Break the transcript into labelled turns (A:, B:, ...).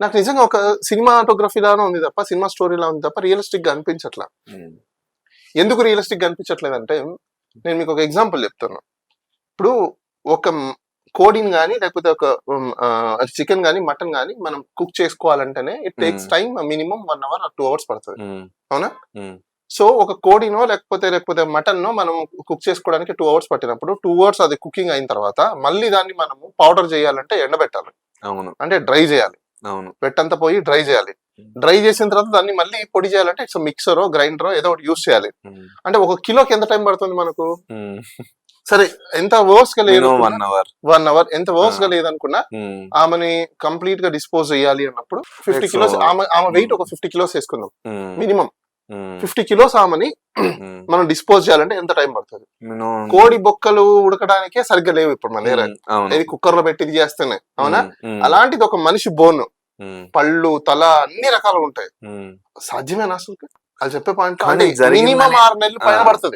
A: నాకు నిజంగా ఒక సినిమాటోగ్రఫీ లానే ఉంది తప్ప సినిమా స్టోరీ లా ఉంది తప్ప రియలిస్టిక్గా అనిపించట్లా ఎందుకు రియలిస్టిక్గా అనిపించట్లేదంటే నేను మీకు ఒక ఎగ్జాంపుల్ చెప్తాను ఇప్పుడు ఒక కోడిని కానీ లేకపోతే ఒక చికెన్ కానీ మటన్ కానీ మనం cook చేసుకోవాలంటేనే it takes
B: Hmm.
A: Time minimum one hour two hours పడుతుంది. అవునా? సో ఒక కోడినో లేకపోతే లేకపోతే మటన్ నో మనం కుక్ చేసుకోవడానికి టూ అవర్స్ పట్టినప్పుడు టూ అవర్స్ అది కుకింగ్ అయిన తర్వాత మళ్ళీ దాన్ని మనము పౌడర్ చేయాలంటే ఎండబెట్టాలి.
B: అవును.
A: అంటే డ్రై చేయాలి.
B: అవును.
A: పెట్టంతా పోయి డ్రై చేయాలి. డ్రై చేసిన తర్వాత దాన్ని మళ్ళీ పొడి చేయాలంటే ఇట్స్ మిక్సరో గ్రైండరో ఏదో ఒకటి యూస్ చేయాలి. అంటే ఒక కిలోకి ఎంత టైం పడుతుంది మనకు? సరే ఎంత వర్స్గా లేదు
B: వన్ అవర్.
A: One hour. ఎంత
B: వర్స్గా.
A: లేదనుకున్నా ఆమెని కంప్లీట్గా డిస్పోజ్ చేయాలి అన్నప్పుడు ఫిఫ్టీ కిలోస్. ఆమె ఆమె వెయిట్ ఒక ఫిఫ్టీ కిలోస్ వేసుకుందాం. మినిమం. ఫిఫ్టీ కిలోస్ ఆమెని మనం డిస్పోజ్ చేయాలంటే ఎంత టైం పడుతుంది? కోడి బొక్కలు ఉడకడానికే సరిగ్గా లేవు ఇప్పుడు మన ఇది కుక్కర్లో పెట్టి ఇది చేస్తేనే. అవునా? అలాంటిది ఒక మనిషి బోన్. పళ్ళు తల అన్ని రకాలు ఉంటాయి. సాధ్యమేనా అసలు అది చెప్పే పాయింట్ మినిమం ఆరు నెలలు పైన. పడుతుంది.